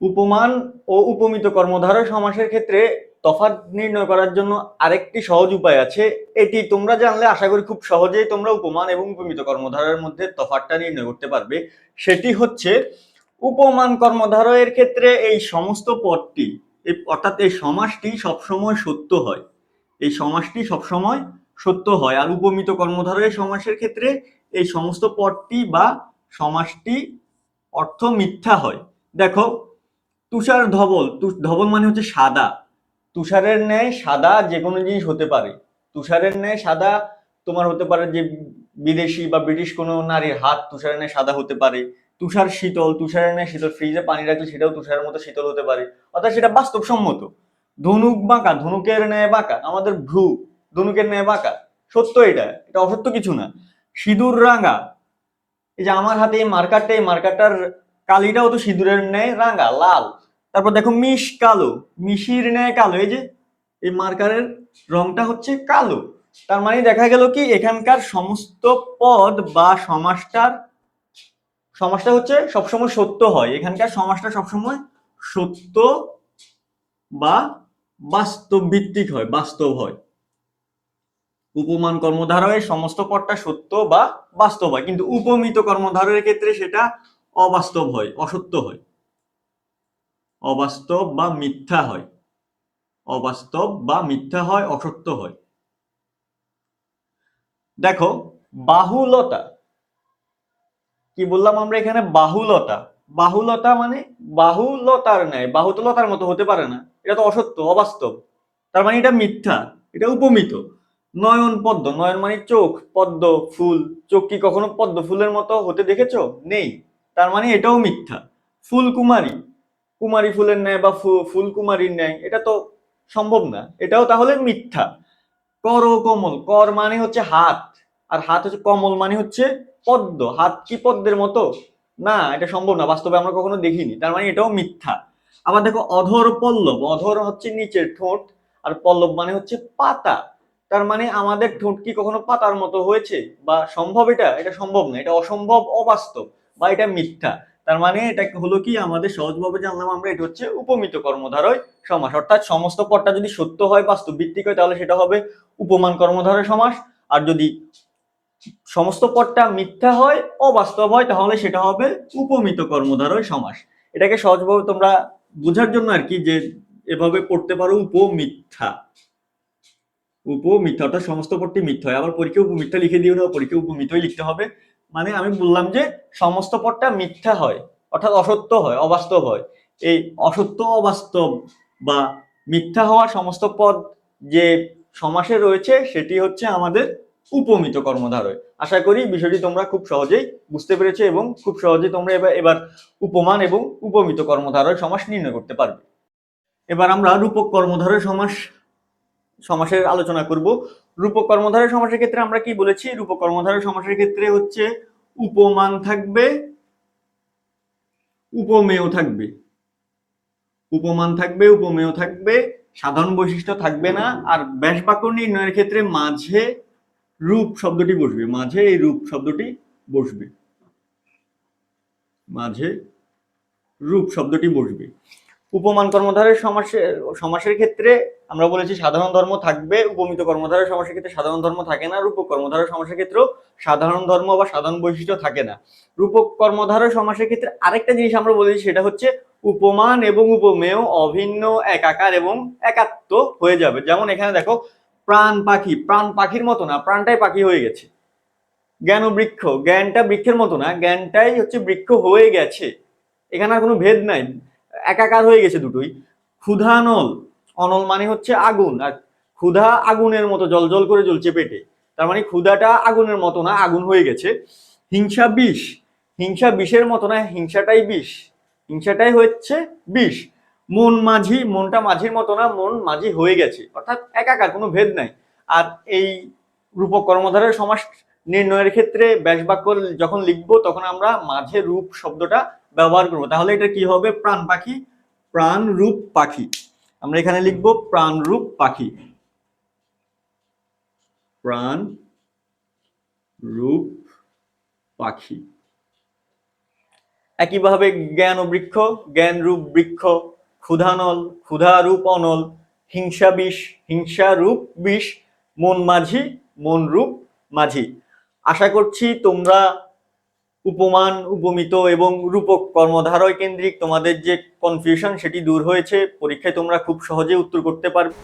উপমান ও উপমিত কর্মধারয় সমাসের ক্ষেত্রে তফাৎ নির্ণয় করার জন্য আরেকটি সহজ উপায় আছে। এটি তোমরা জানলে আশা করি খুব সহজেই তোমরা উপমান এবং উপমিত কর্মধারয়ের মধ্যে তফাৎটা নির্ণয় করতে পারবে। সেটি হচ্ছে, উপমান কর্মধারয়ের ক্ষেত্রে এই সমস্ত পদটি অর্থাৎ এই সমাসটি সবসময় সত্য হয়। এই সমাসটি সবসময় সত্য হয়। আর উপমিত কর্মধারয়ের সমাসের ক্ষেত্রে এই সমস্ত পদটি বা সমাসটি অর্থ মিথ্যা হয়। দেখো, তুষার ধবল ধবল মানে হচ্ছে সাদা। তুষারের ন্যায় সাদা যে কোনো জিনিস হতে পারে। তুষারের ন্যায় সাদা তোমার হতে পারে যে বিদেশি বা ব্রিটিশ কোনো নারীর হাত তুষারের ন্যায় সাদা হতে পারে। তুষার শীতল, তুষারের ন্যায় শীতল, ফ্রিজে পানি রাখলে সেটাও তুষারের মতো শীতল হতে পারে। অর্থাৎ সেটা বাস্তবসম্মত। ধনুক বাঁকা, ধনুকের ন্যায় বাঁকা, আমাদের ভ্রু, ধনুকের ন্যায় বাঁকা। সত্য এটা এটা অসত্য কিছু না। সিঁদুর রাঙা এই যে আমার হাতে এই মার্কারটা এই মার্কারটার কালিটাও তো সিঁদুরের ন্যায় রাঙা, লাল। তারপর দেখো মিশ কালো, মিশির ন্যায় কালো, এই যে এই মার্কারের রংটা হচ্ছে কালো। তার মানে দেখা গেল কি, এখানকার সমস্ত পদ বা সমাজটার, সমাজটা হচ্ছে সবসময় সত্য হয়। এখানকার সমাজটা সবসময় সত্য বা বাস্তব ভিত্তিক হয়, বাস্তব হয়। উপমান কর্মধারয়ের সমস্ত পদটা সত্য বা বাস্তব হয়। কিন্তু উপমিত কর্মধারয়ের ক্ষেত্রে সেটা অবাস্তব হয়, অসত্য হয়। অবাস্তব বা মিথ্যা হয়। অবাস্তব বা মিথ্যা হয়, অসত্য হয়। দেখো, বাহুলতা। কি বললাম আমরা এখানে? বাহুলতা। বাহুলতা মানে বাহুলতার ন্যায়, বাহুতলতার মতো হতে পারে না। এটা তো অসত্য, অবাস্তব। তার মানে এটা মিথ্যা, এটা উপমিত। নয়ন পদ্ম, নয়ন মানে চোখ, পদ্ম, ফুল। চোখ কি কখনো পদ্ম ফুলের মতো হতে দেখেছ? নেই। তার মানে এটাও মিথ্যা। ফুল কুমারী কুমারী ফুলের ন্যায় বা ফুল কুমারীর ন্যায়, এটা তো সম্ভব না। এটাও তাহলে মিথ্যা। কর ও কমল কর মানে হচ্ছে হাত। আর হাত হচ্ছে কমল মানে হচ্ছে পদ্ম। হাত কি পদ্মের মতো? না, এটা সম্ভব না। বাস্তবে আমরা কখনো দেখিনি। তার মানে এটাও মিথ্যা। আবার দেখো, অধর পল্লব। অধর হচ্ছে নিচের ঠোঁট। আর পল্লব মানে হচ্ছে পাতা। তার মানে আমাদের ঠোঁট কি কখনো পাতার মতো হয়েছে? বা সম্ভব এটা? এটা সম্ভব না। এটা অসম্ভব, অবাস্তব, বা এটা মিথ্যা। তার মানে এটা হলো কি? আমাদের সহজভাবে জানলাম আমরা, এটা হচ্ছে উপমিত কর্মধারয় সমাস। অর্থাৎ সমস্ত পদটা যদি সত্য হয় বাস্তব ভিত্তিক হয়, তাহলে সেটা হবে উপমান কর্মধারয় সমাস। আর যদি সমস্ত পদটা মিথ্যা হয়, অবাস্তব হয়, তাহলে সেটা হবে উপমিত কর্মধারয় সমাস। এটাকে সহজভাবে তোমরা বোঝার জন্য আর কি যে এভাবে পড়তে পারো উপমিথ্যা। উপমিথ্যা অর্থাৎ সমস্ত পদটি মিথ্যা হয়। আবার পরীক্ষা উপমিথ্যা লিখে দিও না পরীক্ষা উপমিতই লিখতে হবে। মানে আমি বললাম যে সমস্ত পদটা মিথ্যা হয়, অর্থাৎ অসত্য হয়, অবাস্তব হয়। এই অসত্য, অবাস্তব বা মিথ্যা হওয়া সমস্ত পদ যে সমাসে রয়েছে, সেটি হচ্ছে আমাদের উপমিত কর্মধারয় আশা করি বিষয়টি তোমরা খুব সহজেই বুঝতে পেরেছ এবং খুব সহজেই তোমরা এবার এবার উপমান এবং উপমিত কর্মধারয় সমাস নির্ণয় করতে পারবে। এবার আমরা রূপক কর্মধারয় সমাস সমাসের আলোচনা করব। রূপক কর্মধারয় সমাসের ক্ষেত্রে আমরা কি বলেছি? রূপক কর্মধারয় সমাসের ক্ষেত্রে হচ্ছে উপমান থাকবে, উপমেয় থাকবে। উপমান থাকবে, উপমেয় থাকবে, সাধারণ বৈশিষ্ট্য থাকবে না। আর ব্যাস বাক্য নির্ণয়ের ক্ষেত্রে মাঝে রূপ শব্দটি বসবে, মাঝে এই রূপ শব্দটি বসবে। মাঝে রূপ শব্দটি বসবে। উপমান কর্মধারের সমাসের সমাসের ক্ষেত্রে আমরা বলেছি সাধারণ ধর্ম থাকবে, উপমিত কর্মধারের সমাসের ক্ষেত্রে সাধারণ ধর্ম থাকে না, রূপক কর্মধারের সমাসের ক্ষেত্রেও সাধারণ ধর্ম বা সাধারণ বৈশিষ্ট্য থাকে না। রূপক কর্মধারের সমাসের ক্ষেত্রে আরেকটা জিনিস আমরা বলেছি, সেটা হচ্ছে উপমান এবং উপমেয় অভিন্ন, একাকার এবং একাত্ম হয়ে যাবে। যেমন এখানে দেখো, প্রাণ পাখি, প্রাণ পাখির মতো না, প্রাণটাই পাখি হয়ে গেছে। জ্ঞান ও বৃক্ষ, জ্ঞানটা বৃক্ষের মতো না, জ্ঞানটাই হচ্ছে বৃক্ষ হয়ে গেছে। এখানে আর কোনো ভেদ নাই। একাকার হয়ে গেছে দুটোই। ক্ষুধানল অনল মানে হচ্ছে আগুন, আর ক্ষুধা আগুনের মতো জল জল করে জ্বলছে পেটে। তার মানে ক্ষুধাটা আগুনের মতো না, আগুন হয়ে গেছে। হিংসা বিষ, হিংসা বিষের মতো না, হিংসাটাই বিষ। হিংসাটাই হচ্ছে বিষ। মন মাঝি, মনটা মাঝির মতো না, মন মাঝি হয়ে গেছে। অর্থাৎ একাকার, কোনো ভেদ নাই। আর এই রূপক কর্মধারের সমাস নির্ণয়ের ক্ষেত্রে ব্যাস বাক্য যখন লিখব, তখন আমরা মাঝে রূপ শব্দটা ব্যবহার করব। তাহলে এটা কি হবে? প্রাণ পাখি, প্রাণ রূপ পাখি। আমরা এখানে লিখব প্রাণ রূপ পাখি। প্রাণ রূপ পাখি। একইভাবে জ্ঞান ও বৃক্ষ, জ্ঞান রূপ বৃক্ষ ক্ষুধানল ক্ষুধা রূপ অনল, হিংসা বিষ, হিংসা রূপ বিষ, মন মাঝি, মন রূপ মাঝি। আশা করছি তোমরা উপমান, উপমিত এবং রূপক কর্মধারয় কেন্দ্রিক তোমাদের যে কনফিউশন সেটি দূর হয়েছে, পরীক্ষায় তোমরা খুব সহজে উত্তর করতে পারবে।